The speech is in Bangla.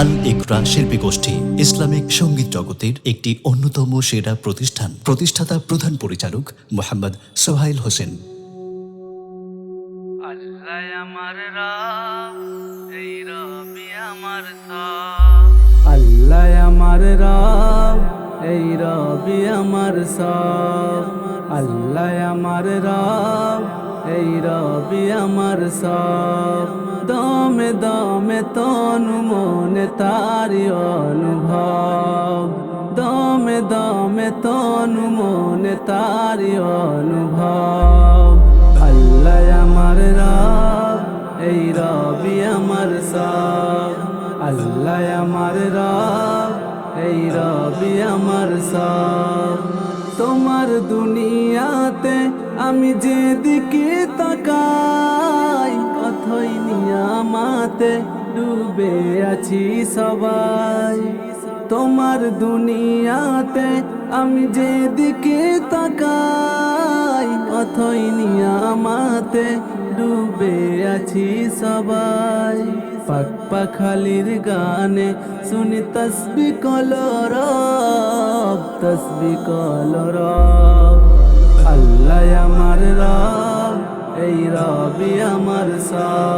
আল ইকরা শিল্পী গোষ্ঠী ইসলামিক সংগীত জগতের একটি অন্যতম সেরা প্রতিষ্ঠান। প্রতিষ্ঠাতা প্রধান পরিচালক মোহাম্মদ সোহাইল হোসেন। আল্লাহ আমার রাব এই রবি আমার সব। আল্লাহ আমার রাব এই রবি আমার সব। দমে দমে তনু মনে তারি অনুভব। দমে দমে তনু মনে তারি অনুভব। আল্লাহ আমার রব, এই রবি আমার সব। আল্লাহ আমার রব, এই রবি আমার সব। তোমার দুনিয়াতে আমি যেদিকে অথই নিয়ামাতে ডুবে আছি সবাই। তোমার দুনিয়াতে আমি যেদিকে তাকাই, অথই নিয়ামাতে ডুবে আছি সবাই। পাক পাখালির গানে শুনি তসবি কলর তসবি কলর আল্লাহ আমার রব, এই রবি আমার সব।